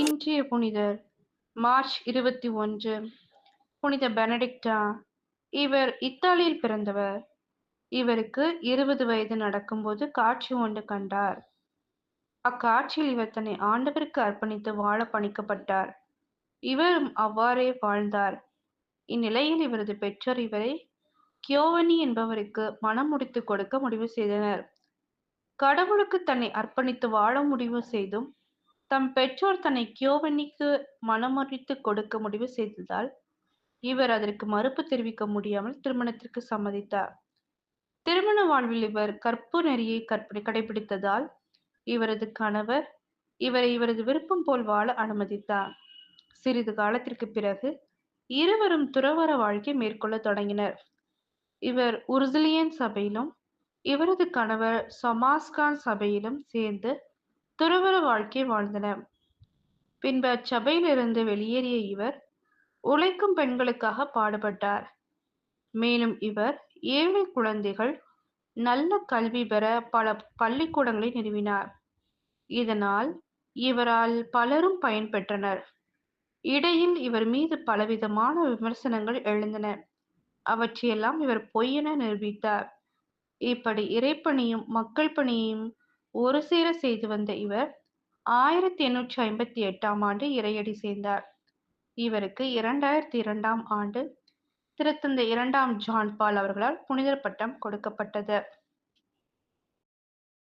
இன்றைய புனிதர் மார்ச் இருபத்தி ஒன்று. புனித பெனடிக்டா இவர் இத்தாலியில் பிறந்தவர். இவருக்கு இருபது வயது நடக்கும்போது காட்சி ஒன்று கண்டார். அக்காட்சியில் இவர் தன்னை ஆண்டவருக்கு அர்ப்பணித்து வாழ பணிக்கப்பட்டார். இவரும் அவ்வாறே வாழ்ந்தார். இந்நிலையில் இவரது பெற்றோர் இவரை கியோவனி என்பவருக்கு மனம் முடித்து கொடுக்க முடிவு செய்தனர். கடவுளுக்கு தன்னை அர்ப்பணித்து வாழ முடிவு செய்தும் தம் பெற்றோர் தன்னை கியோவனிக்கு மனமுறித்து கொடுக்க முடிவு செய்ததால் இவர் அதற்கு மறுப்பு தெரிவிக்க முடியாமல் திருமணத்திற்கு சம்மதித்தார். திருமண வாழ்வில் இவர் கற்பு நெறியை கற்பனை கடைபிடித்ததால் இவரது கணவர் இவரை இவரது விருப்பம் போல் வாழ அனுமதித்தார். சிறிது காலத்திற்கு பிறகு இருவரும் துறவர வாழ்க்கை மேற்கொள்ள தொடங்கினர். இவர் உருசிலியன் சபையிலும் இவரது கணவர் சமாஸ்கான் சபையிலும் சேர்ந்து துறவற வாழ்க்கை வாழ்ந்தனர் பின்பு அச்சபையிலிருந்து வெளியேறிய இவர் உழைக்கும் பெண்களுக்காக பாடுபட்டார். மேலும் இவர் ஏழை குழந்தைகள் நல்ல கல்வி பெற பல பள்ளிக்கூடங்களை நிறுவினார். இதனால் இவரால் பலரும் பயன்பெற்றனர். இடையில் இவர் மீது பலவிதமான விமர்சனங்கள் எழுந்தன. அவற்றையெல்லாம் இவர் பொய்யென நிரூபித்தார். இப்படி இறைப்பணியும் மக்கள் பணியையும் ஒரு சேர செய்து வந்த இவர் ஆயிரத்தி எண்ணூற்றி ஐம்பத்தி எட்டாம் ஆண்டு இறையடி சேர்ந்தார். இவருக்கு இரண்டாயிரத்தி இரண்டாம் ஆண்டு திருத்தந்தை இரண்டாம் ஜான் பால் அவர்களால் புனிதர் பட்டம் கொடுக்கப்பட்டது.